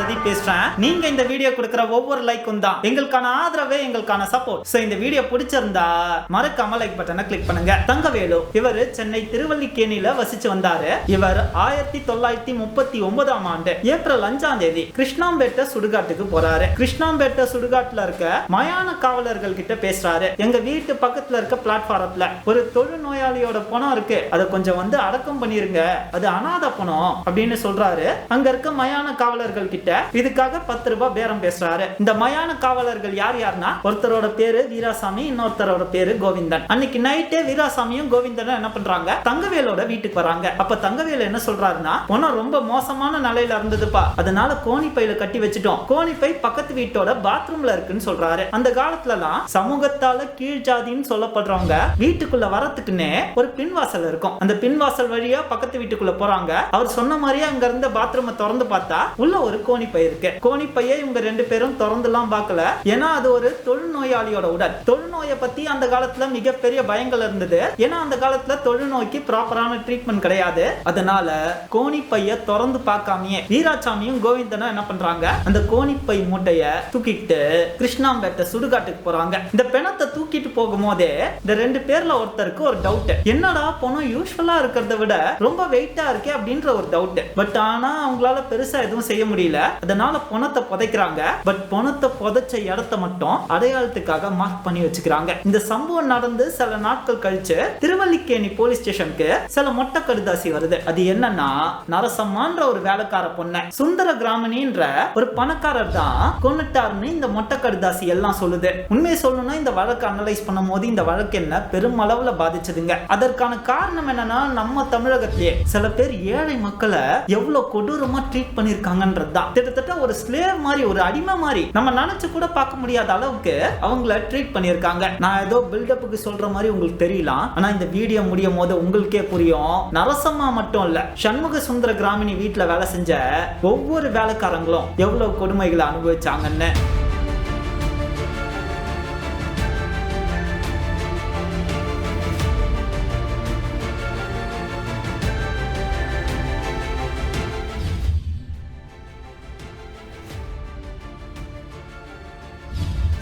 பிரதீப் பேசுறேன். நீங்க இந்த வீடியோ கொடுக்கிற ஒவ்வொரு லைக்கும் தான். எங்களுக்கான ஆதரவே எங்களுக்கான சப்போர்ட் சோ இந்த வீடியோ பிடிச்சிருந்தா மறக்காம லைக் பட்டனை கிளிக் பண்ணுங்க. தங்கவேலு இவர் சென்னை திருவல்லிக்கேணியில வசிச்சு வந்தாரு. இவர் ஆயிரத்தி தொள்ளாயிரத்தி முப்பத்தி ஒன்பதாம் ஆண்டு ஏப்ரல் அஞ்சாம் தேதி கிருஷ்ணாம்பேட்டை சுடுகாட்டுக்கு போறாரு. கிருஷ்ணாம்பேட்டை சுடுகாட்டுல இருக்க மயான காவலர்கள் கிட்ட பேசுறாரு. எங்க வீட்டு பக்கத்துல இருக்க பிளாட்ஃபாரத்துல ஒரு தொழுநோயாளியோட பணம் இருக்கு. அதை கொஞ்சம் வந்து அடக்கம் பண்ணிருங்க. அது அனாத பணம் அப்படின்னு சொல்றாரு. அங்க இருக்க மயான காவலர்கள் கிட்ட இதுக்காக பத்து ரூபாய் பேரம் பேசுறாரு. இந்த மயான காவலர்கள் யார் யாருன்னா ஒருத்தரோட பேரு வீராசாமி இன்னொருத்தரோட பேரு கோவிந்தன். அன்னைக்கு நைட்டே வீராசாமியும் கோவிந்தனும் என்ன பண்றாங்க? தங்கவேலோட வீட்டுக்கு வராங்க. அப்ப தங்கவேலு என்ன சொல்றாருன்னா பணம் ரொம்ப மோசமான நிலையில இருந்ததுப்பா. அதனால கோணி பையில கட்டி வச்சுட்டோம். கோணி பை பக்கத்து வீட்டோட பாத்ரூம்ல இருக்குன்னு சொல்றாரு. அந்த காலத்துலலாம் சமூகத்தால கீழ் ஜாதின்னு சொல்லப்படுறவங்க வீட்டுக்குள்ள வரத்துக்குன்னே ஒரு பின்வாசல் இருக்கும். அந்த பின்வாசல் வழியா பக்கத்து வீட்டுக்குள்ள போறாங்க. அவர் சொன்ன மாதிரியே அங்க இருந்த பாத்ரூமை திறந்து பார்த்தா உள்ள ஒரு கோணி பை இருக்கு. கோணி பையை இவங்க ரெண்டு பேரும் திறந்துலாம் பார்க்கல. ஏன்னா அது ஒரு தொழுநோயாளியோட உடல். தொழுநோயை பத்தி அந்த காலத்துல மிகப்பெரிய பயங்கள் இருந்தது. ஏன்னா அந்த காலத்துல தொழுநோய்க்கு ப்ராப்பரான ட்ரீட்மெண்ட் கிடையாது. அதனால கோணி திறந்து பார்க்காமயே வீராசாமியும் கோவிந்தனும் என்ன பண்றாங்க? அந்த கோணி பை மூட்டைய தூக்கிட்டு கிருஷ்ணாம்பேட்டை சுடுகாட்டுக்கு போறாங்க. இந்த பிணத்தை தூக்கிட்டு போகும்போதே இந்த ரெண்டு பேர்ல ஒருத்தருக்கு ஒரு டவுட் என்னடா பணம் யூஸ்ஃபுல்லா இருக்கிறத விட ரொம்ப வெயிட்டா இருக்கே அப்படின்ற ஒரு டவுட் பட் ஆனா அவங்களால பெருசா எதுவும் செய்ய முடியல. அதனால பணத்தை புதைக்கிறாங்க. பட் பணத்தை புதைச்ச இடத்த மட்டும் அடையாளத்துக்காக மார்க் பண்ணி வச்சுக்கிறாங்க. இந்த சம்பவம் நடந்து சில நாட்கள் கழிச்சு திருவல்லிக்கேணி போலீஸ் ஸ்டேஷனுக்கு சில மொட்டை கடுதாசி வருது. அது என்னன்னா நரசம்மான்ற ஒரு வேலைக்கார பொண்ணை சுந்தர கிராமணின்ற ஒரு பணக்காரர் தான் கொண்டுட்டாருன்னு இந்த மொட்டை கடுதாசி எல்லாம் சொல்லுது. உண்மையை சொல்லணும்னா இந்த வழக்கு அனலைஸ் பண்ணும் போது இந்த வழக்கு என்ன? பெருமளவுல பாதிச்சதுங்க. அதற்கான காரணம் என்னன்னா நம்ம தமிழகத்திலே சில பேர் ஏழை மக்களை எவ்வளவு கொடூரமா ட்ரீட் பண்ணிருக்காங்கன்றது தான் கிட்டத்தட்ட ஒரு ஸ்லேவ் மாதிரி ஒரு அடிமை மாதிரி. நம்ம நினைச்சு கூட பார்க்க முடியாத அளவுக்கு அவங்கள ட்ரீட் பண்ணியிருக்காங்க. நான் ஏதோ பில்டப்புக்கு சொல்ற மாதிரி உங்களுக்கு தெரியலாம் ஆனா இந்த வீடியோ முடியும் போது உங்களுக்கே புரியும். நரசம்மா மட்டும் இல்ல சண்முக சுந்தர கிராமினி வீட்டுல வேலை செஞ்ச ஒவ்வொரு வேலைக்காரங்களும் எவ்வளவு கொடுமைகளை அனுபவிச்சாங்கன்னு.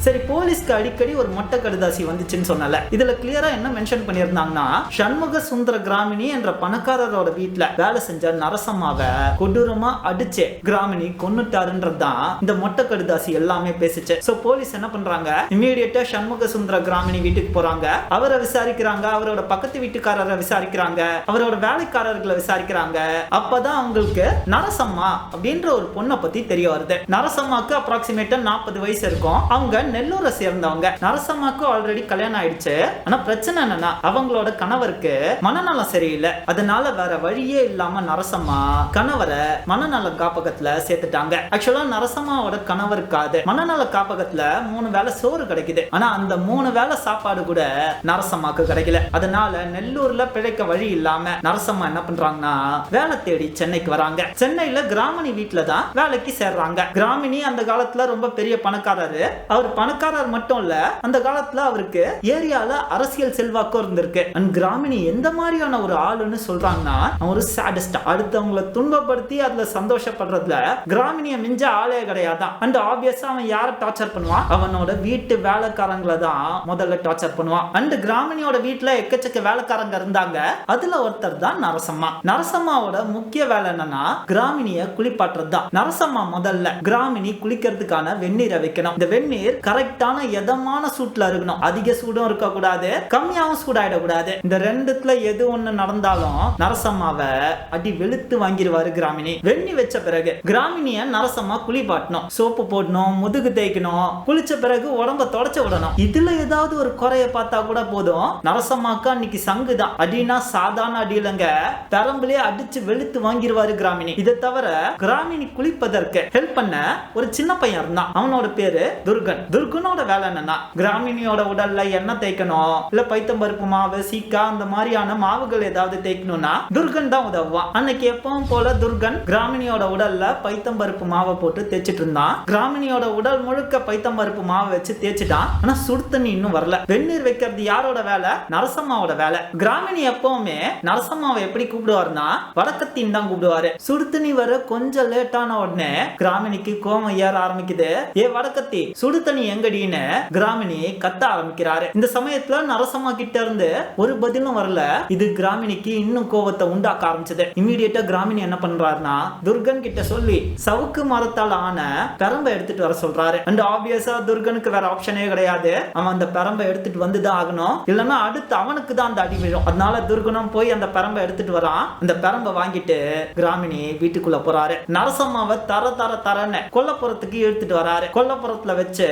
சரி போலீஸ்க்கு அடிக்கடி ஒரு மொட்டை கடுதாசி வந்துச்சுன்னு சொன்னல. இதுல கிளியரா என்ன மென்ஷன் பண்ணியிருந்தாங்கன்னா சண்முக சுந்தர கிராமினி என்ற பணக்காரரோட வீட்டுல வேலை செஞ்ச நரசம்மாவை கொடூரமா அடிச்சு கிராமினி கொன்னுட்டாருன்றது தான் இந்த மொட்டை கடுதாசி எல்லாமே பேசிச்சு. சோ போலீஸ் என்ன பண்றாங்க? இமீடியட்டா சண்முக சுந்தர கிராமினி வீட்டுக்கு போறாங்க. அவரை விசாரிக்கிறாங்க அவரோட பக்கத்து வீட்டுக்காரரை விசாரிக்கிறாங்க அவரோட வேலைக்காரர்களை விசாரிக்கிறாங்க. அப்பதான் அவங்களுக்கு நரசம்மா அப்படின்ற ஒரு பொண்ணை பத்தி தெரிய வருது. நரசம்மாக்கு அப்ராக்சிமேட்டா நாற்பது வயசு இருக்கும். அவங்க நெல்லூரை சேர்ந்தவங்க. நரசம்மாக்கு ஆல்ரெடி கல்யாணம் ஆயிடுச்சு. ஆனா பிரச்சனை என்னன்னா அவங்களோட கணவருக்கு மனநலம் சரியில்லை. அதனால வேற வழியே இல்லாம நரசம்மா கணவரை மனநல காப்பகத்துல சேர்த்துட்டாங்க. ஆக்சுவலா நரசம்மாவோட கணவருக்காது மனநல காப்பகத்துல மூணு வேளை சோறு கிடைக்குது. ஆனா அந்த மூணு வேளை சாப்பாடு கூட நரசம்மாக்கு கிடைக்கல. அதனால நெல்லூர்ல பிழைக்க வழி இல்லாம நரசம்மா என்ன பண்றாங்கன்னா வேலை தேடி சென்னைக்கு வராங்க. சென்னையில கிராமணி வீட்டுல தான் வேலைக்கு சேர்றாங்க. கிராமினி அந்த காலத்துல ரொம்ப பெரிய பணக்காரரு. அவர் பணக்காரர் மட்டும் இல்ல அந்த காலத்துல அவருக்கு ஏரியால அரசியல் செல்வாக்கும் இருந்திருக்கு. அண்ட் கிராமினி எந்த மாதிரியான ஒரு ஆளுன்னு சொல்றாங்கன்னா அவன் ஒரு சாடிஸ்ட் அடுத்தவங்களை துன்பப்படுத்தி அதுல சந்தோஷப்படுறதுல கிராமினிய மிஞ்ச ஆளே கிடையாதான். அண்ட் ஆப்வியஸா அவன் யாரை டார்ச்சர் பண்ணுவான்? அவனோட வீட்டு வேலைக்காரங்களை தான் முதல்ல டார்ச்சர் பண்ணுவான். அண்ட் கிராமினியோட வீட்டுல எக்கச்சக்க வேலைக்காரங்க இருந்தாங்க. அதுல ஒருத்தர் தான் நரசம்மா. நரசம்மாவோட முக்கிய வேலை என்னன்னா கிராமினிய குளிப்பாட்டுறது தான் நரசம்மா முதல்ல கிராமினி குளிக்கிறதுக்கான வெந்நீரை வைக்கணும். இந்த வெந்நீர் கரெக்டான எதமான சூட்ல இருக்கணும் அதிக சூடும் இருக்கக்கூடாது கம்மியாகவும் சூடாயிடக்கூடாது. இந்த ரெண்டுத்துல எது ஒன்று நடந்தாலும் நரசம்மாவை அடி வெளுத்து வாங்கிடுவாரு கிராமினி வெண்ணி வச்ச பிறகு கிராமினிய நரசம்மா குளிப்பாட்டணும் சோப்பு போடணும் முதுகு தேய்க்கணும் குளிச்ச பிறகு உடம்ப தொடச்சு விடணும். இதுல ஏதாவது ஒரு குறைய பார்த்தா கூட போதும். நரசம்மாக்கு அன்னைக்கு சங்கு தான். அடினா சாதாரண அடி இல்லைங்க. பெரம்புலயே அடிச்சு வெளுத்து வாங்கிடுவாரு கிராமினி இதை தவிர கிராமினி குளிப்பதற்கு ஹெல்ப் பண்ண ஒரு சின்ன பையன் இருந்தான். அவனோட பேரு துர்கன். துர்கன் துர்குனோட வேலை என்னன்னா கிராமினியோட உடல்ல எண்ணெய் தேய்க்கணும் இல்ல பைத்தம்பருப்பு மாவு சீக்கா அந்த மாதிரியான மாவுகள் ஏதாவது தேய்க்கணும்னா துர்கன் தான் உதவுவான். அன்னைக்கு எப்பவும் போல துர்கன் கிராமினியோட உடல்ல பைத்தம்பருப்பு மாவை போட்டு தேய்ச்சிட்டு இருந்தான். கிராமினியோட உடல் முழுக்க பைத்தம்பருப்பு மாவை வச்சு தேய்ச்சிட்டான். ஆனா சுடு தண்ணி இன்னும் வரல. வெந்நீர் வைக்கிறது யாரோட வேலை? நரசம்மாவோட வேலை. கிராமினி எப்பவுமே நரசம்மாவை எப்படி கூப்பிடுவாருன்னா வடக்கத்தின் தான் கூப்பிடுவாரு. சுடு தண்ணி வர கொஞ்சம் லேட்டான உடனே கிராமினிக்கு கோமம் ஏற ஆரம்பிக்குது. ஏ வடக்கத்தி சுடு தண்ணி எங்கடின்னு கிராமினி கத்த ஆரம்பிக்கிறாரு. இந்த சமயத்துல நரசம்மா கிட்ட இருந்து ஒரு பதிலும் வரல. இது கிராமினிக்கு இன்னும் கோவத்தை உண்டாக்க ஆரம்பிச்சது. இமீடியட்டா கிராமினி என்ன பண்றாருன்னா துர்கன் கிட்ட சொல்லி சவுக்கு மரத்தால் ஆன பெரம்ப எடுத்துட்டு வர சொல்றாரு. அண்ட் ஆப்வியஸா துர்கனுக்கு வேற ஆப்ஷனே கிடையாது. அவன் அந்த பெரம்ப எடுத்துட்டு வந்துதான் ஆகணும். இல்லைன்னா அடுத்து அவனுக்கு தான் அந்த அடி விழும். அதனால துர்கனும் போய் அந்த பெரம்ப எடுத்துட்டு வரான். அந்த பெரம்ப வாங்கிட்டு கிராமினி வீட்டுக்குள்ள போறாரு. நரசம்மாவை தர தர தரன்னு கொல்லப்புறத்துக்கு எடுத்துட்டு வராரு. கொல்லப்புறத்துல வச்சு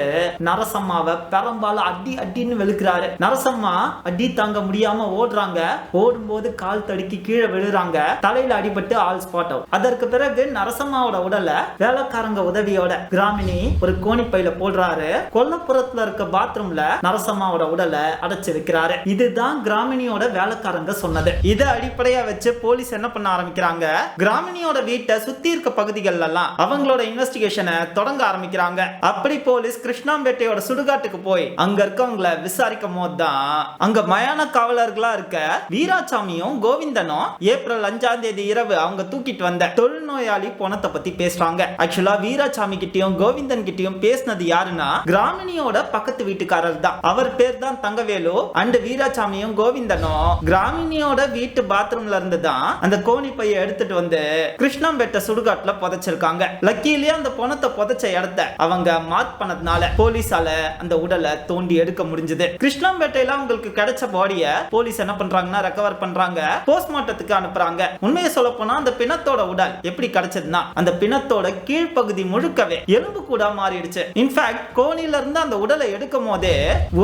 நரசம்மாவை பெரம்பால அடி அடின்னு வெளுக்கிறாரு. நரசம்மா அடி தாங்க முடியாம ஓடுறாங்க. ஓடும்போது கால் தடுக்கி கீழே விழுறாங்க. தலையில அடிபட்டு ஆல் ஸ்பாட் அவுட் அதற்கு பிறகு நரசம்மாவோட உடல வேலைக்காரங்க உதவியோட கிராமினி ஒரு கோணிப்பையில போடுறாரு. கொல்லப்புறத்துல இருக்க பாத்ரூம்ல நரசம்மாவோட உடலை அடைச்சு வைக்கிறாரு இதுதான் கிராமினியோட வேலைக்காரங்க சொன்னது. இதை அடிப்படையா வச்சு போலீஸ் என்ன பண்ண ஆரம்பிக்கிறாங்க? கிராமினியோட வீட்டை சுத்தி இருக்க பகுதிகள் எல்லாம் அவங்களோட இன்வெஸ்டிகேஷனை தொடங்க ஆரம்பிக்கிறாங்க. அப்படி போலீஸ் கிருஷ்ணாம்பேட்டையோட சுடுகாட்டுக்கு போய் அங்க இருக்கவங்கள விசாரிக்கும் போது தான் அங்க மயான காவலர்களா இருக்க வீராசாமியும் கோவிந்தனும் ஏப்ரல் அஞ்சாம் தேதி இரவு அவங்க தூக்கிட்டு வந்த தொழுநோயாளி போனத்தை பத்தி பேசுறாங்க. ஆக்சுவலா வீராசாமி கிட்டயும் கோவிந்தன் கிட்டயும் பேசினது யாருன்னா கிராமினியோட பக்கத்து வீட்டுக்காரர் தான். அவர் பேர் தான் தங்கவேலு. அண்ட் வீராசாமியும் கோவிந்தனும் கிராமினியோட வீட்டு பாத்ரூம்ல இருந்து தான் அந்த கோணி பைய எடுத்துட்டு வந்து கிருஷ்ணம்பேட்டை சுடுகாட்டுல புதைச்சிருக்காங்க. லக்கிலேயே அந்த பணத்தை புதைச்ச இடத்த அவங்க மார்க் பண்ணதுனால போலீஸால அந்த உடலை தோண்டி எடுக்க முடிஞ்சது. கிருஷ்ணாம்பேட்டையில அவங்களுக்கு கிடைச்ச பாடிய போலீஸ் என்ன பண்றாங்கன்னா ரெக்கவர் பண்றாங்க. போஸ்ட்மார்ட்டத்துக்கு அனுப்புறாங்க. உண்மையை சொல்ல போனா அந்த பிணத்தோட உடல் எப்படி கிடைச்சதுன்னா அந்த பிணத்தோட கீழ்ப்பகுதி முழுக்கவே எலும்பு கூட மாறிடுச்சு. இன்ஃபேக்ட் கோணில இருந்து அந்த உடலை எடுக்கும் போதே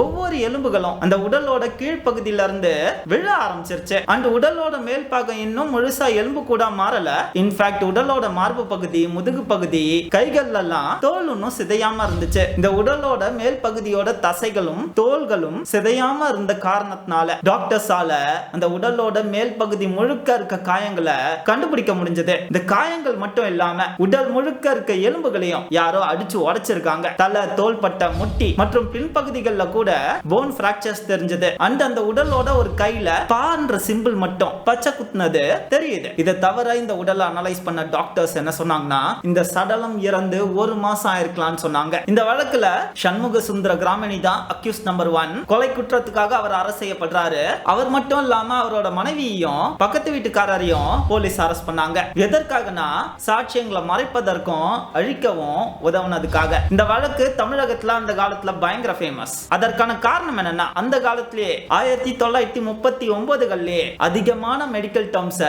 ஒவ்வொரு எலும்புகளும் அந்த உடலோட கீழ்ப்பகுதியில இருந்து விழ ஆரம்பிச்சிருச்சு. அந்த உடலோட மேல் பாகம் இன்னும் முழுசா எலும்பு கூட மாறல. இன்ஃபேக்ட் உடலோட மார்பு பகுதி முதுகு பகுதி கைகள் எல்லாம் தோல் இன்னும் சிதையாம இருந்துச்சு. இந்த உடலோட மேல் பகுதியோட தசைகளும் தோள்களும் சிதையாம இருந்த காரணத்தினால டாக்டர்ஸால அந்த உடலோட மேல் பகுதி முழுக்க இருக்க காயங்களை கண்டுபிடிக்க முடிஞ்சது. இந்த காயங்கள் மட்டும் இல்லாம உடல் முழுக்க இருக்க எலும்புகளையும் யாரோ அடிச்சு உடைச்சிருக்காங்க. தலை தோள்பட்டை முட்டி மற்றும் பின்பகுதிகளில் கூட போன் பிராக்சர்ஸ் தெரிஞ்சது. அண்ட் அந்த உடலோட ஒரு கையில பான்ற சிம்பிள் மட்டும் பச்சை குத்துனது தெரியுது. இதை தவிர இந்த உடலை அனலைஸ் பண்ண டாக்டர்ஸ் என்ன சொன்னாங்கன்னா இந்த சடலம் இறந்து ஒரு மாசம் ஆயிருக்கலாம்னு சொன்னாங்க. இந்த வழக்குல சண்முக சுந்தர கிராமணி தான் அக்யூஸ் நம்பர் ஒன் கொலை குற்றத்துக்காக அவர் அரசு செய்யப்படுறாரு. அவர் மட்டும் இல்லாம அவரோட மனைவியையும் பக்கத்து வீட்டுக்காரரையும் போலீஸ் அரெஸ்ட் பண்ணாங்க. எதற்காகனா சாட்சியங்களை மறைப்பதற்கும் அழிக்கவும் உதவுனதுக்காக. இந்த வழக்கு தமிழகத்துல அந்த காலத்துல பயங்கர ஃபேமஸ் அதற்கான காரணம் என்னன்னா அந்த காலத்திலேயே ஆயிரத்தி தொள்ளாயிரத்தி முப்பத்தி ஒன்பதுகள்லயே அதிகமான மெடிக்கல் டேர்ம்ஸ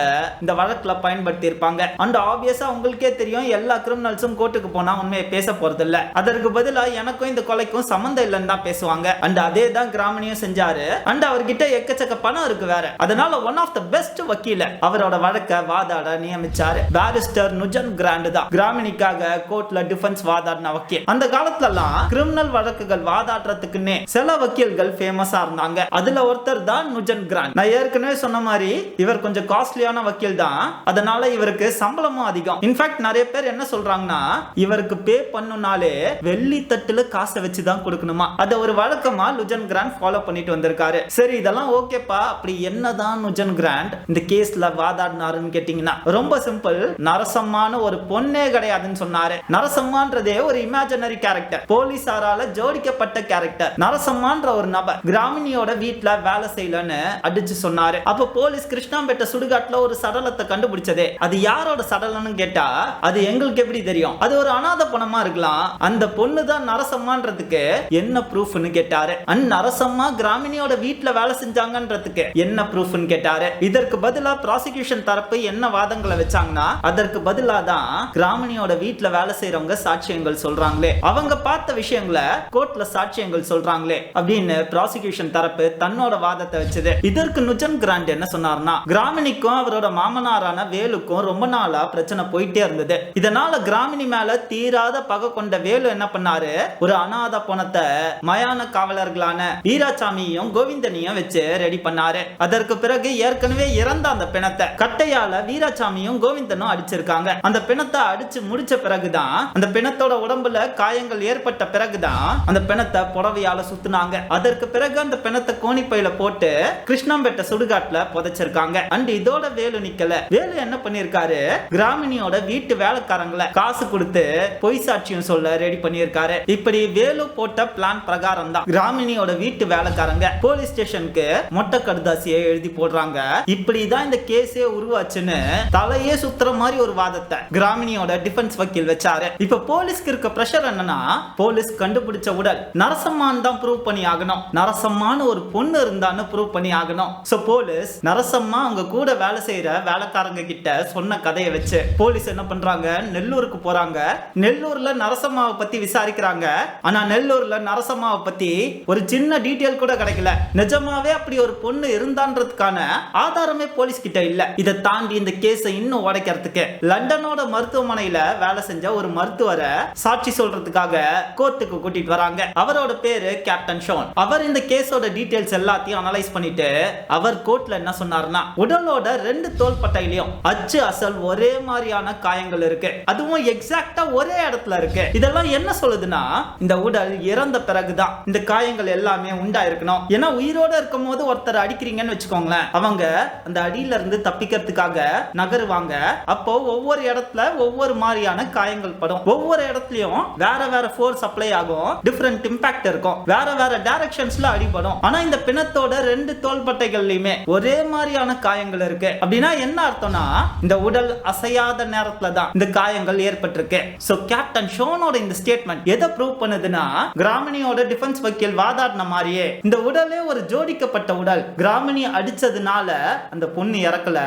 இந்த வழக்குல பயன்படுத்தி இருப்பாங்க அண்ட் ஆப்வியஸா உங்களுக்கே தெரியும் எல்லா கிரிமினல்ஸும் கோர்ட்டுக்கு போனா உண்மையை பேச போறது இல்ல அதற்கு பதிலா எனக்கும் இந்த கொலைக்கும் சம்மந்தம் இல்லைன்னு தான் பேசுவாங்க. அண்ட் அதே தான் கிராமணியும் செஞ்சாரு. அண்ட் அவர்கிட்ட எக்கச்சக்க பணம் இருக்கு வேற. அதனால ஒன் ஆஃப் த பெஸ்ட் வக்கீல அவரோட வழக்க வாதாட நியமிச்சாரு. பாரிஸ்டர் நுஜன் கிராண்ட் தான். கிராமினிக்காக கோர்ட்ல டிஃபென்ஸ் வாதாடின வக்கீல். அந்த காலத்துல எல்லாம் கிரிமினல் வழக்குகள் வாதாடுறதுக்குன்னே சில வக்கீல்கள் ஃபேமஸா இருந்தாங்க. அதுல ஒருத்தர் தான் நுஜன் கிராண்ட். நான் ஏற்கனவே சொன்ன மாதிரி இவர் கொஞ்சம் காஸ்ட்லியான வக்கீல் தான். அதனால இவருக்கு சம்பளமும் அதிகம். இன்ஃபேக்ட் நிறைய பேர் என்ன சொல்றாங்கன்னா இவருக்கு பே பண்ணுனாலே வெள்ளி தட்டுல காசை வச்சு தான் கொடுக்கணுமா? அதை ஒரு வழக்கமா லுஜன் கிராண்ட் ஃபாலோ பண்ணிட்டு வந்திருக்காரு. சரி இதெல்லாம் ஓகேப்பா. அப்படி என்னதான் லுஜன் கிராண்ட் இந்த கேஸ்ல வாதாடினாருன்னு கேட்டீங்கன்னா ரொம்ப சிம்பிள் நரசம்மான ஒரு பொண்ணே கிடையாதுன்னு சொன்னாரு. நரசம்மான்றதே ஒரு இமேஜினரி கேரக்டர் போலீசாரால ஜோடிக்கப்பட்ட கேரக்டர் நரசம்மான்ற ஒரு நபர் கிராமினியோட வீட்டுல வேலை செய்யலன்னு அடிச்சு சொன்னாரு. அப்ப போலீஸ் கிருஷ்ணாம்பேட்டை சுடுகாட்டுல ஒரு சடலத்தை கண்டுபிடிச்சதே. அது யாரோட சடலம்னு கேட்டா அது எங்களுக்கு எப்படி தெரியும்? அது ஒரு அனாதை பணமா இருக்கலாம். அந்த பொண்ணு தான் நரச நரசம்மான்றதுக்கு என்ன ப்ரூஃப்னு கேட்டாரு? அன் நரசம்மா கிராமினியோட வீட்ல வேலை செஞ்சாங்கன்றதுக்கு என்ன ப்ரூஃப்னு கேட்டாரு? இதற்கு பதிலா ப்ராசிக்யூஷன் தரப்பு என்ன வாதங்களை வச்சாங்கன்னா அதற்கு பதிலா தான் கிராமினியோட வீட்ல வேலை செய்யறவங்க சாட்சியங்கள் சொல்றாங்களே. அவங்க பார்த்த விஷயங்களை கோர்ட்ல சாட்சியங்கள் சொல்றாங்களே அப்படின்னு ப்ராசிக்யூஷன் தரப்பு தன்னோட வாதத்தை வச்சது. இதற்கு நுஜன் கிராண்ட் என்ன சொன்னார்னா கிராமினிக்கும் அவரோட மாமனாரான வேலுக்கும் ரொம்ப நாளா பிரச்சனை போயிட்டே இருந்தது. இதனால கிராமினி மேல தீராத பகை கொண்ட வேலு என்ன பண்ணாரு? ஒரு அநாத அனாதை பணத்தை மயான காவலர்களான வீராசாமியும் கோவிந்தனையும் வச்சு ரெடி பண்ணாரு. அதற்கு பிறகு ஏற்கனவே இறந்த அந்த பிணத்தை கட்டையால வீராசாமியும் கோவிந்தனும் அடிச்சிருக்காங்க. அந்த பிணத்தை அடிச்சு முடிச்ச பிறகுதான் அந்த பிணத்தோட உடம்புல காயங்கள் ஏற்பட்ட பிறகுதான் அந்த பிணத்தை புடவையால சுத்துனாங்க. அதற்கு பிறகு அந்த பிணத்தை கோணிப்பையில போட்டு கிருஷ்ணம்பேட்டை சுடுகாட்டுல புதைச்சிருக்காங்க. அண்ட் இதோட வேலு நிக்கல. வேலு என்ன பண்ணிருக்காரு? கிராமிணியோட வீட்டு வேலைக்காரங்களை காசு கொடுத்து பொய் சாட்சியம் சொல்ல ரெடி பண்ணியிருக்காரு இப்படி வேலு போட்ட பிளான் பிரகாரம் தான் கிராமினியோட வீட்டு வேலைக்காரங்க போலீஸ் ஸ்டேஷனுக்கு மொட்டை கடுதாசியை எழுதி போடுறாங்க. இப்படிதான் இந்த கேஸே உருவாச்சுன்னு தலையே சுத்துற மாதிரி ஒரு வாதத்தை கிராமினியோட டிஃபென்ஸ் வக்கீல் வச்சாரு. இப்ப போலீஸ்க்கு இருக்க பிரஷர் என்னன்னா போலீஸ் கண்டுபிடிச்ச உடல் நரசம்மான் தான் ப்ரூவ் பண்ணி ஆகணும். நரசம்மான்னு ஒரு பொண்ணு இருந்தான்னு ப்ரூவ் பண்ணி ஆகணும். சோ போலீஸ் நரசம்மா அவங்க கூட வேலை செய்யற வேலைக்காரங்க கிட்ட சொன்ன கதையை வச்சு போலீஸ் என்ன பண்றாங்க? நெல்லூருக்கு போறாங்க. நெல்லூர்ல நரசம்மாவை பத்தி விசாரிக்கிறாங்க. ஆனா நெல்லூர்ல நரசம்மாவை பத்தி ஒரு சின்ன டீட்டெயில் கூட கிடைக்கல. நிஜமாவே அப்படி ஒரு பொண்ணு இருந்தான்றதுக்கான ஆதாரமே போலீஸ் கிட்ட இல்ல. இதை தாண்டி இந்த கேஸை இன்னும் உடைக்கிறதுக்கு லண்டனோட மருத்துவமனையில வேலை செஞ்ச ஒரு மருத்துவரை சாட்சி சொல்றதுக்காக கோர்ட்டுக்கு கூட்டிட்டு வராங்க. அவரோட பேரு கேப்டன் ஷோன். அவர் இந்த கேஸோட டீட்டெயில்ஸ் எல்லாத்தையும் அனலைஸ் பண்ணிட்டு அவர் கோர்ட்ல என்ன சொன்னார்னா உடலோட ரெண்டு தோள்பட்டையிலையும் அச்சு அசல் ஒரே மாதிரியான காயங்கள் இருக்கு. அதுவும் எக்ஸாக்டா ஒரே இடத்துல இருக்கு. இதெல்லாம் என்ன சொல்லுதுன்னா இந்த உடல் இறந்த பிறகுதான் இந்த காயங்கள் எல்லாமே உண்டாயிருக்கணும். ஏன்னா உயிரோட இருக்கும் போது ஒருத்தர் அடிக்கிறீங்கன்னு வச்சுக்கோங்களேன். அவங்க அந்த அடியில இருந்து தப்பிக்கிறதுக்காக நகருவாங்க. அப்போ ஒவ்வொரு இடத்துல ஒவ்வொரு மாதிரியான காயங்கள் படும். ஒவ்வொரு இடத்துலயும் வேற வேற ஃபோர்ஸ் அப்ளை ஆகும். டிஃப்ரெண்ட் இம்பாக்ட் இருக்கும். வேற வேற டைரக்ஷன்ஸ்ல அடிபடும். ஆனா இந்த பிணத்தோட ரெண்டு தோள்பட்டைகள்லயுமே ஒரே மாதிரியான காயங்கள் இருக்கு. அப்படின்னா என்ன அர்த்தம்னா இந்த உடல் அசையாத நேரத்துல தான் இந்த காயங்கள் ஏற்பட்டிருக்கு. சோ கேப்டன் ஷோனோட இந்த ஸ்டேட்மெண்ட் எதை ப்ரூவ் பண்ணுதுன்னா கிராமினியோட டிஃபென்ஸ் வக்கீல் வாதாடின மாதிரியே இந்த உடலே ஒரு ஜோடிக்கப்பட்ட உடல். கிராமினி அடிச்சதுனால அந்த பொண்ணு இறக்கல.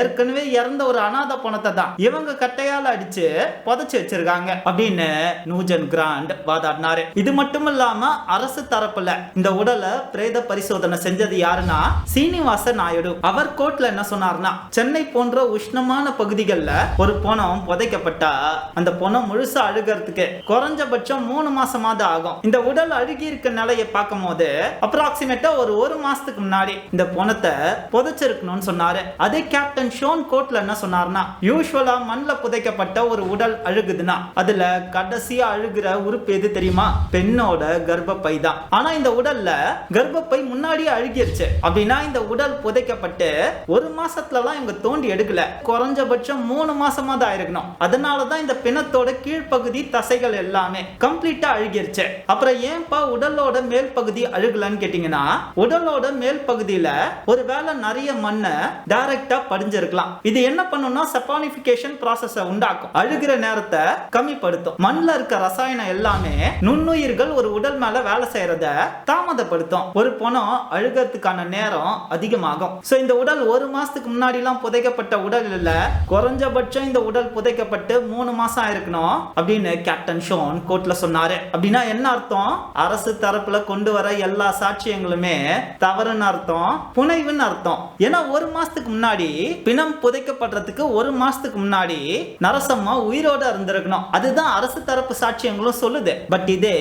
ஏற்கனவே இறந்த ஒரு அனாத பணத்தை தான் இவங்க கட்டையால அடிச்சு புதைச்சு வச்சிருக்காங்க அப்படின்னு நூஜன் கிராண்ட் வாதாடினாரு. இது மட்டும் இல்லாம அரசு தரப்புல இந்த உடலை பிரேத பரிசோதனை செஞ்சது யாருன்னா சீனிவாச நாயுடு. அவர் கோர்ட்ல என்ன சொன்னார்னா சென்னை போன்ற உஷ்ணமான பகுதிகளில் ஒரு பணம் புதைக்கப்பட்டா அந்த பணம் முழுசா அழுகிறதுக்கு குறைஞ்சபட்சம் மூணு மாசமாவது ஆகும். இந்த உடல் அழுகி இருக்க நிலையை பார்க்கும் போது அப்ராக்சிமேட்டா ஒரு ஒரு மாசத்துக்கு முன்னாடி இந்த பணத்தை புதைச்சிருக்கணும்னு சொன்னாரு. அதே கேப்டன் ஷோன் கோர்ட்ல என்ன சொன்னார்னா யூஸ்வலா மண்ணில் புதைக்கப்பட்ட ஒரு உடல் அழுகுதுன்னா அதுல கடைசியா அழுகிற உறுப்பு எது தெரியுமா? பெண்ணோட கர்ப்பப்பை தான். ஆனா இந்த உடல்ல கர்ப்பப்பை முன்னாடியே அழுகிருச்சு. அப்படின்னா இந்த உடல் புதைக்கப்பட்டு ஒரு மாசத்துலலாம் இவங்க தோண்டி எடுக்கல. குறைஞ்சபட்சம் மூணு மாசமா தான் இருக்கணும் அதனால தான் இந்த பிணத்தோட கீழ்ப்பகுதி தசைகள் எல்லாமே கம்ப்ளீட் கம்ப்ளீட்டா அழுகிருச்சு. அப்புறம் ஏன்பா உடலோட மேல் பகுதி அழுகலன்னு கேட்டீங்கன்னா உடலோட மேல் பகுதியில ஒருவேளை நிறைய மண்ணை டைரக்டா படிஞ்சிருக்கலாம். இது என்ன பண்ணும்னா செப்பானிபிகேஷன் ப்ராசஸ உண்டாக்கும். அழுகிற நேரத்தை கம்மிப்படுத்தும். மண்ணில் இருக்க ரசாயனம் எல்லாமே நுண்ணுயிர்கள் ஒரு உடல் மேல வேலை செய்யறத தாமதப்படுத்தும். ஒரு பணம் அழுகிறதுக்கான நேரம் அதிகமாகும். சோ இந்த உடல் ஒரு மாசத்துக்கு முன்னாடி எல்லாம் புதைக்கப்பட்ட உடல் இல்ல குறைஞ்சபட்சம் இந்த உடல் புதைக்கப்பட்டு மூணு மாசம் ஆயிருக்கணும் அப்படின்னு கேப்டன் ஷோன் கோர்ட்ல சொன்னார். அப்படின்னா என்ன அர்த்தம்? அரசு தரப்புல கொண்டு வர எல்லா சாட்சியங்களுமே தவறுன்னு அர்த்தம் புனைவுன்னு அர்த்தம். ஏன்னா ஒரு மாசத்துக்கு முன்னாடி பிணம் புதைக்கப்படுறதுக்கு ஒரு மாசத்துக்கு முன்னாடி நரசம்மா உயிரோட இருந்திருக்கணும். அதுதான் அரசு தரப்பு சாட்சியங்களும் சொல்லுது. பட் இதே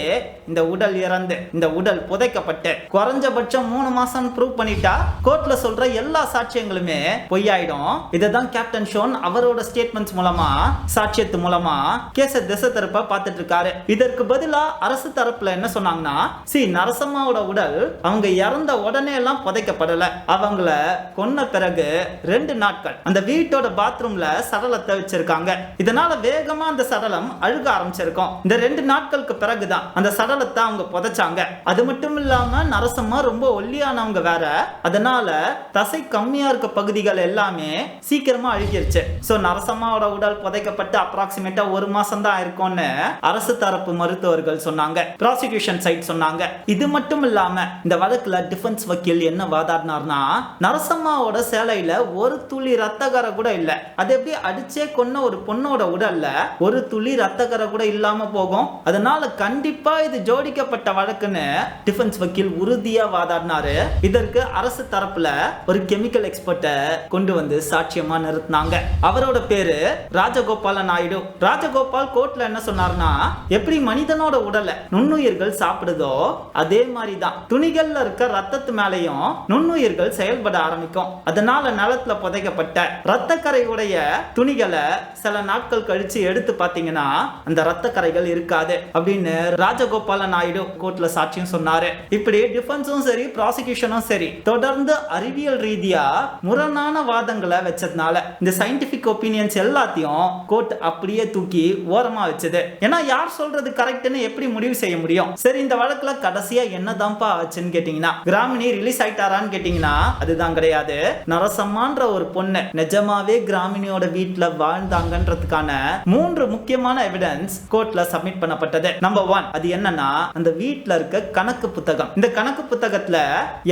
இந்த உடல் இறந்து இந்த உடல் புதைக்கப்பட்டு குறைஞ்சபட்சம் மூணு மாசம் ப்ரூவ் பண்ணிட்டா கோர்ட்ல சொல்ற எல்லா சாட்சியங்களுமே பொய்யாயிடும். இதை தான் கேப்டன் ஷோன் அவரோட ஸ்டேட்மெண்ட்ஸ் மூலமா சாட்சியத்து மூலமா கேஸ திசை தரப்பா பார்த்துட்டு இருக்காரு. இதற்கு பதில் அரசு தரப்புல என்ன சொன்னாங்கன்னா சி நரசம்மாவோட உடல் அவங்க இறந்த உடனே எல்லாம் புதைக்கப்படல. அவங்கள கொன்ன பிறகு ரெண்டு நாட்கள் அந்த வீட்டோட பாத்ரூம்ல சடலத்தை வச்சிருக்காங்க. இதனால வேகமா அந்த சடலம் அழுக ஆரம்பிச்சிருக்கும். இந்த ரெண்டு நாட்களுக்கு பிறகுதான் அந்த சடலத்தை அவங்க புதைச்சாங்க. அது மட்டும் இல்லாம நரசம்மா ரொம்ப ஒல்லியானவங்க வேற. அதனால தசை கம்மியா இருக்க பகுதிகள் எல்லாமே சீக்கிரமா அழுகிருச்சு. சோ நரசம்மாவோட உடல் புதைக்கப்பட்டு அப்ராக்சிமேட்டா ஒரு மாசம் தான் இருக்கும்னு அரசு தரப்பு மருத்துவர்கள் சொன்னாங்க. ப்ராசிக்யூஷன் சைட் சொன்னாங்க. இது மட்டும் இல்லாம இந்த வழக்குல டிஃபென்ஸ் வக்கீல் என்ன வாதாடினார்னா நரசம்மாவோட சேலையில ஒரு துளி ரத்தகரை கூட இல்ல. அது எப்படி அடிச்சே கொன்ன ஒரு பொண்ணோட உடல்ல ஒரு துளி ரத்தகரை கூட இல்லாம போகும்? அதனால கண்டிப்பா இது ஜோடிக்கப்பட்ட வழக்குன்னு டிஃபென்ஸ் வக்கீல் உறுதியா வாதாடினாரு. இதற்கு அரசு தரப்புல ஒரு கெமிக்கல் எக்ஸ்பர்ட்டை கொண்டு வந்து சாட்சியமா நிறுத்தினாங்க. அவரோட பேரு ராஜகோபால நாயுடு. ராஜகோபால் கோர்ட்ல என்ன சொன்னார்னா எப்படி மனிதனோட உடலை நுண்ணுயிர்கள் சாப்பிடுதோ அதே மாதிரி தான் துணிகள்ல இருக்க ரத்தத்து மேலையும் நுண்ணுயிர்கள் செயல்பட ஆரம்பிக்கும். அதனால நிலத்துல புதைக்கப்பட்ட ரத்தக்கரை உடைய துணிகளை சில நாட்கள் கழிச்சு எடுத்து பார்த்தீங்கன்னா அந்த ரத்தக்கரைகள் இருக்காது அப்படின்னு ராஜகோபால நாயுடு கோர்ட்ல சாட்சியம் சொன்னாரு. இப்படி டிஃபென்ஸும் சரி ப்ராசிக்யூஷனும் சரி தொடர்ந்து அறிவியல் ரீதியா முரணான வாதங்களை வச்சதுனால இந்த சயின்டிபிக் ஒப்பீனியன்ஸ் எல்லாத்தையும் கோர்ட் அப்படியே தூக்கி ஓரமா வச்சது. ஏன்னா யார் சொல்றது கரெக்ட்னு எப்படி முடிவு செய்ய முடியும்? சரி இந்த வழக்குல கடைசியா என்னதான்ப்பா ஆச்சுன்னு கேட்டீங்கன்னா கிராமினி ரிலீஸ் ஆயிட்டாரான்னு கேட்டீங்கன்னா அதுதான் கிடையாது. நரசம்மான்ற ஒரு பொண்ணு நிஜமாவே கிராமினியோட வீட்டுல வாழ்ந்தாங்கன்றதுக்கான மூன்று முக்கியமான எவிடன்ஸ் கோர்ட்ல சப்மிட் பண்ணப்பட்டது. நம்பர் ஒன் அது என்னன்னா அந்த வீட்டுல இருக்க கணக்கு புத்தகம். இந்த கணக்கு புத்தகத்துல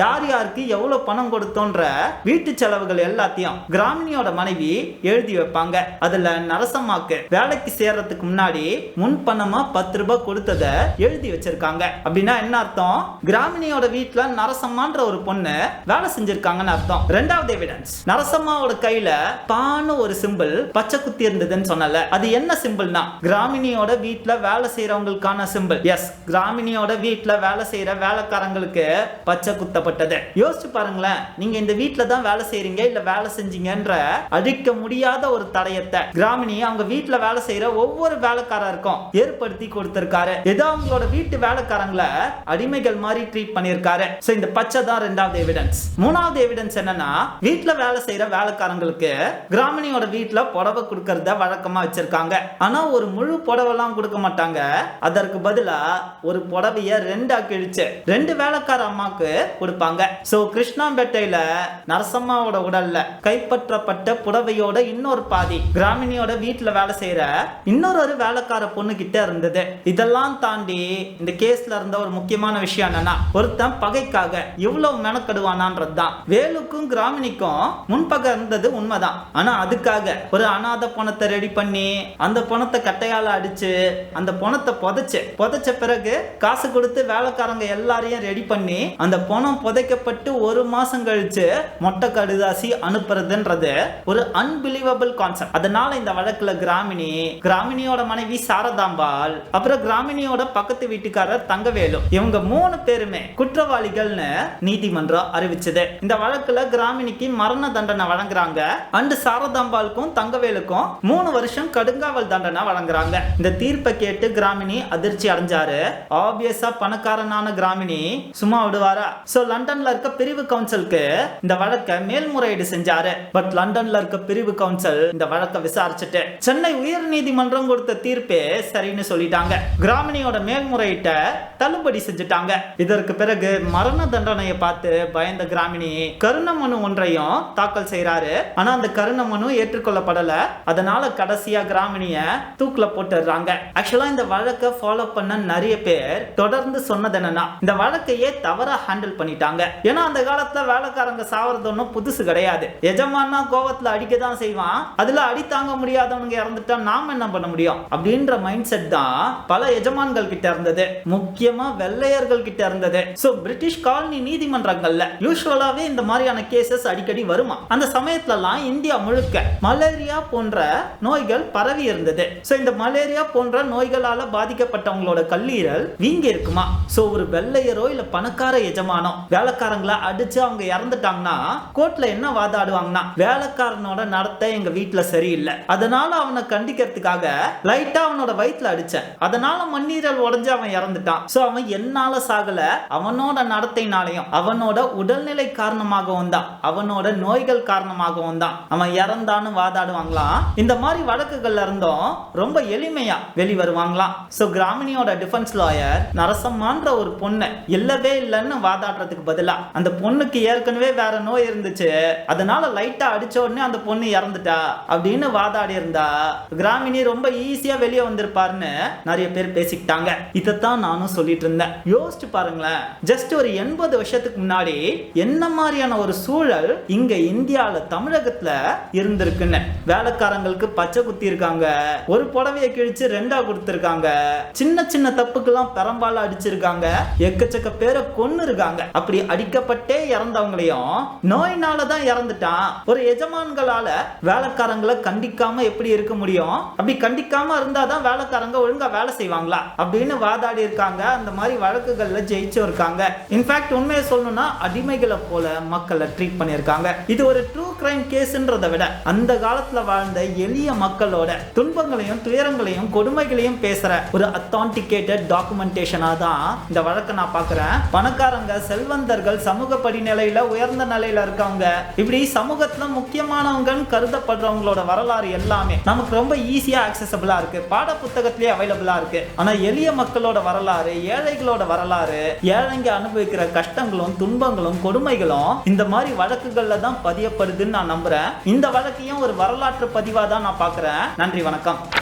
யார் யாருக்கு எவ்வளவு பணம் கொடுத்தோன்ற வீட்டு செலவுகள் எல்லாத்தையும் கிராமினியோட மனைவி எழுதி வைப்பாங்க. அதுல நரசம்மாக்கு வேலைக்கு சேர்றதுக்கு முன்னாடி முன் பணமா பத்து ரூபாய் கொடுத்ததை எழுதி வச்சிருக்காங்க. அப்படின்னா என்ன அர்த்தம்? கிராமினியோட வீட்டுல நரசம்மான்ற ஒரு பொண்ணு வேலை செஞ்சிருக்காங்கன்னு அர்த்தம். ரெண்டாவது எவிடன்ஸ் நரசம்மாவோட கையில பானு ஒரு சிம்பிள் பச்சை குத்தி இருந்ததுன்னு சொன்னல. அது என்ன சிம்பிள்னா கிராமினியோட வீட்டுல வேலை செய்யறவங்களுக்கான சிம்பிள் எஸ் கிராமினியோட வீட்டுல வேலை செய்யற வேலைக்காரங்களுக்கு பச்சை குத்தப்பட்டது. யோசிச்சு பாருங்களேன். நீங்க இந்த வீட்டுல தான் வேலை செய்யறீங்க இல்ல வேலை செஞ்சீங்கன்ற அழிக்க முடியாத ஒரு தடயத்தை கிராமினி அவங்க வீட்டுல வேலை செய்யற ஒவ்வொரு வேலைக்காரருக்கும் ஏற்படுத்தி கொடுத்திருக்காரு ஏதோ அவங்களோட வீட்டு வேலைக்காரங்களை அடிமைகள் மாதிரி ட்ரீட் பண்ணியிருக்காரு. ஸோ இந்த பச்சை தான் ரெண்டாவது எவிடன்ஸ் மூணாவது எவிடன்ஸ் என்னன்னா வீட்டுல வேலை செய்யற வேலைக்காரங்களுக்கு கிராமினியோட வீட்டுல புடவை கொடுக்கறத வழக்கமா வச்சிருக்காங்க. ஆனா ஒரு முழு புடவைலாம் கொடுக்க மாட்டாங்க. அதற்கு பதிலா ஒரு புடவைய ரெண்டா கிழிச்சு ரெண்டு வேலைக்கார அம்மாக்கு கொடுப்பாங்க. சோ கிருஷ்ணாம்பேட்டையில நரசம்மாவோட உடல்ல கைப்பற்றப்பட்ட புடவையோட இன்னொரு பாதி கிராமினியோட வீட்டுல வேலை செய்யற இன்னொரு ஒரு வேலைக்கார பொண்ணு கிட்ட இருந்தது இதெல்லாம் தாண்டி இந்த கேஸ்ல இருந்த ஒரு முக்கியமான விஷயம் என்னன்னா ஒருத்தன் பகைக்காக இவ்வளவு மெனக்கெடுவானான்றது தான் வேலுக்கும் கிராமினிக்கும் முன்பகை இருந்தது உண்மைதான். ஆனா அதுக்காக ஒரு அனாதை பணத்தை ரெடி பண்ணி அந்த பணத்தை கட்டையால அடிச்சு அந்த பணத்தை புதைச்சு புதைச்ச பிறகு காசு கொடுத்து வேலைக்காரங்க எல்லாரையும் ரெடி பண்ணி அந்த பணம் புதைக்கப்பட்டு ஒரு மாசம் கழிச்சு மொட்டை கடுதாசி அனுப்புறதுன்றது ஒரு அன்பிலீவபிள் கான்செப்ட் அதனால இந்த வழக்குல கிராமினி கிராமினியோட மனைவி சாரதாம்பாள் அப்புறம் கிராமினியோட பக்கத்து வீட்டுக்காரர் தங்கவேலு. இவங்க மூணு பேருமே குற்றவாளிகள்னு நீதிமன்றம் அறிவிச்சது. இந்த வழக்குல கிராமினிக்கு மரண தண்டனை வழங்குறாங்க. அண்டு சாரதாம்பாளுக்கும் தங்கவேலுக்கும் மூணு வருஷம் கடுங்காவல் தண்டனை வழங்குறாங்க. இந்த தீர்ப்பை கேட்டு கிராமினி அதிர்ச்சி அடைஞ்சாரு. ஆப்வியஸா பணக்காரனான கிராமினி சும்மா விடுவாரா? சோ லண்டன்ல இருக்க பிரிவு கவுன்சிலுக்கு இந்த வழக்கை மேல்முறையீடு செஞ்சாரு. பட் லண்டன்ல இருக்க பிரிவு கவுன்சில் இந்த வழக்கை விசாரிச்சுட்டு சென்னை உயர் நீதிமன்றம் கொடுத்த தீர்ப்பே சரின்னு சொல்லிட்டாங்க. கிராமினியோட மேல்முறையீட்டை தள்ளுபடி செஞ்சுட்டாங்க. இதற்கு பிறகு மரண தண்டனையை பார்த்து பயந்த கிராமினி கருண மனு ஒன்றையும் தாக்கல் செய்யறாரு ஆனா அந்த கருண மனு ஏற்றுக்கொள்ளப்படல. அதனால கடைசியா கிராமினிய தூக்குல போட்டுடுறாங்க. ஆக்சுவலா இந்த வழக்கை ஃபாலோ பண்ண நிறைய பேர் தொடர்ந்து சொன்னது என்னன்னா இந்த வழக்கையே தவறா ஹேண்டில் பண்ணிட்டாங்க. ஏன்னா அந்த காலத்துல வேலைக்காரங்க சாவறது ஒன்றும் புதுசு கிடையாது. எஜமானா கோவத்துல அடிக்க தான் செய்வான். அதுல அடி தாங்க முடியாதவனுங்க இறந்துட்டா நாம என்ன பண்ண முடியும்? அப்படின்ற மைண்ட் செட் தான் பல எஜமான்கள் கிட்ட இருந்தது. முக்கியமா வெள்ளையர்கள் கிட்ட இருந்தது. சோ பிரிட்டிஷ் காலனி நீதிமன்றங்கள்ல யூஸ்வலாவே இந்த மாதிரியான கேசஸ் அடிக்கடி வருமா? அந்த சமயத்துலலாம் இந்தியா முழுக்க மலேரியா போன்ற நோய்கள் பரவி இருந்தது. சோ இந்த மலேரியா போன்ற நோய்களால பாதிக்கப்பட்டவங்களோட கல்லீரல் வீங்கி இருக்குமா? சோ ஒரு வெள்ளையரோ இல்ல பணக்கார எஜமானோ வேலைக்காரங்களை அடிச்சு அவங்க இறந்துட்டாங்கன்னா கோர்ட்ல என்ன வாதாடுவாங்கன்னா வேலைக்காரனோட நடத்தை எங்க வீட்டுல சரியில்லை. அதனால அவனை கண்டிக்கிறதுக்காக லைட்டா அவனோட வயிற்றுல அடிச்சேன். அதனால மண்ணீரல் உடைஞ்சு அவன் இறந்துட்டான். சோ அவன் என்னால சாகல. அவனோட நடத்தைனாலையும் அவனோட உடல்நிலை காரணமாகவும் தான் அவனோட நோய்கள் காரணமாகவும் தான் அவன் இறந்தான்னு வாதாடுவாங்களாம் இந்த மாதிரி வழக்குகள்ல இருந்தும் ரொம்ப எளிமையா வெளி வருவாங்களாம் சோ கிராமினியோட டிஃபென்ஸ் லாயர் நரசம்மான்ற ஒரு பொண்ணு இல்லவே இல்லைன்னு வாதாடுறதுக்கு பதிலா அந்த பொண்ணுக்கு ஏற்கனவே வேற நோய் இருந்துச்சு அதனால லைட்டா அடிச்ச உடனே அந்த பொண்ணு இறந்துட்டா அப்படின்னு வாதாடி இருந்தா கிராமினி ரொம்ப ஈஸியா வெளியே வந்திருப்பாருன்னு நிறைய பேர் பேசிக்கிட்டாங்க. இதைத்தான் நானும் சொல்லிட்டு இருந்தேன் யோசிச்சு பாருங்களேன். ஜஸ்ட் ஒரு எண்பது வருஷத்துக்கு முன்னாடி என்ன மாதிரியான ஒரு சூழல் இங்க இந்தியால தமிழகத்துல இருந்திருக்குன்னு. வேலைக்காரங்களுக்கு பச்சை குத்தி இருக்காங்க ஒரு புடவையை கிழிச்சு ரெண்டா கொடுத்துருக்காங்க. சின்ன சின்ன தப்புக்கெல்லாம் பெரம்பால அடிச்சிருக்காங்க. எக்கச்சக்க பேரை கொன்னு இருக்காங்க அப்படி அடிக்கப்பட்டே இறந்தவங்களையும் நோயினால தான் இறந்துட்டான். ஒரு எஜமான்களால வேலைக்காரங்களை கண்டிக்காம எப்படி இருக்க முடியும்? அப்படி கண்டிக்காம இருந்தாதான் வேலைக்காரங்க ஒழுங்கா வேலை செய்வாங்களா? அப்படின்னு வாதாடி இருக்காங்க. அந்த மாதிரி வழக்குகள்ல ஜெயிச்சும் இருக்காங்க. இன்ஃபேக்ட் உண்மையை சொல்லணும்னா அடிமைகளை போல மக்களை ட்ரீட் பண்ணியிருக்காங்க. இது ஒரு ட்ரூ கிரைம் கேஸ்ன்றதை விட அந்த காலத்துல வாழ்ந்த எளிய மக்களோட துன்பங்களையும் துயரங்களையும் கொடுமைகளையும் பேசுற ஒரு அத்தான்டிகேட்டட் டாக்குமெண்டேஷனா தான் இந்த வழக்கை நான் பாக்குறேன் பணக்காரங்க செல்வந்தர்கள் சமூக படிநிலையில உயர்ந்த நிலையில இருக்கவங்க இப்படி சமூகத்துல முக்கியமானவங்கன்னு கருதப்படுறவங்களோட வரலாறு எல்லாமே நமக்கு ரொம்ப ஈஸியா ஆக்சசபிளா இருக்கு. பாட புத்தகத்திலேயே அவைலபிளா இருக்கு. ஆனா எளிய மக்களோட வரலாறு ஏழைகளோட வரலாறு ஏழைங்க அனுபவிக்கிற கஷ்டங்களும் துன்பங்களும் கொடுமைகளும் இந்த மாதிரி வழக்குகள்ல தான் பதியப்படுதுன்னு நான் நம்புறேன். இந்த வழக்கையும் ஒரு வரலாற்று பதிவா தான் நான் பார்க்கிறேன் நன்றி வணக்கம்.